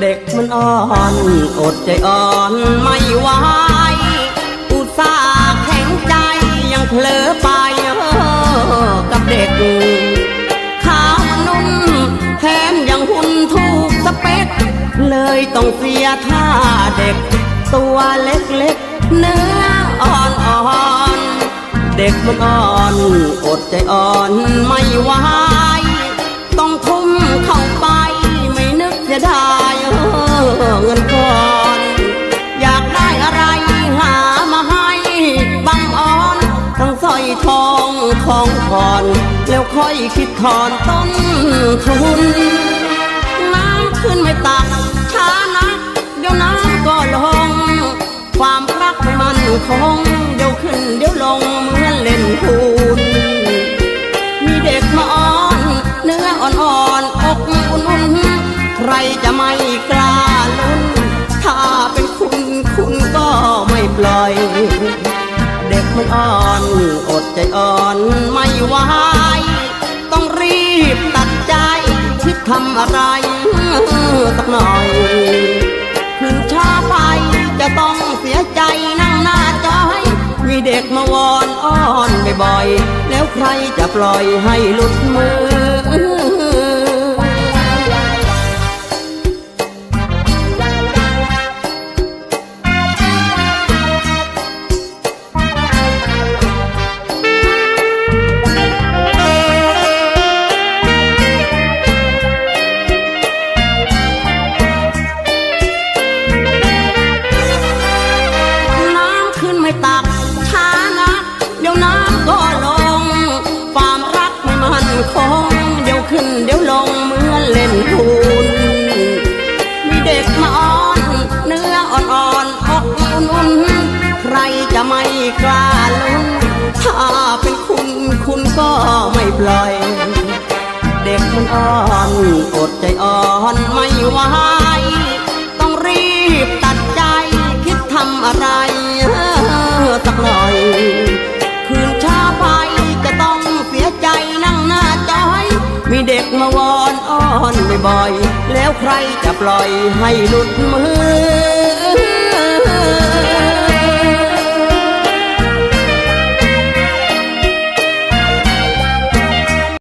เด็กมันอ่อนอดใจอ่อนไม่ไหวอุตส่าห์แข็งใจยังเผลอไปกับเด็กขาวนุ่มแถมยังหุ่นถูกสเปคเลยต้องเสียท่าเด็ก ตัวเล็กๆเนื้ออ่อนๆเด็กมันอ่อนอดใจอ่อนไม่ไหว อยทองของก่อน แล้วค่อยคิดถอนต้นทุน น้ำขึ้นไม่ตักช้านักเดี๋ยวน้ำก็ลง ความรักมันคง เดี๋ยวขึ้นเดี๋ยวลงเหมือนเล่นคูนมีเด็กมาอ้อน เนื้ออ่อนๆอกอุ่นๆใครจะไม่กล้าลุ้นถ้าเป็นคุณคุณก็ไม่ปล่อย มันอ่อนอดใจอ่อนไม่ไหวต้องรีบตัดใจคิดทำอะไรสักหน่อยคืนช้าไปจะต้องเสียใจนั่งหน้าจอยมีเด็กมาวอนอ้อนบ่อยๆแล้วใครจะปล่อยให้หลุด กล้าลุ้นถ้าเป็นคุณคุณก็ไม่ปล่อย เด็กมันอ่อนอดใจอ่อนไม่ไหวต้องรีบตัดใจคิดทำอะไรสักหน่อย คืนช้าไปจะต้องเสียใจนั่งหน้าจอย มีเด็กมาวอนอ้อนบ่อยๆแล้วใครจะปล่อยให้หลุดมือ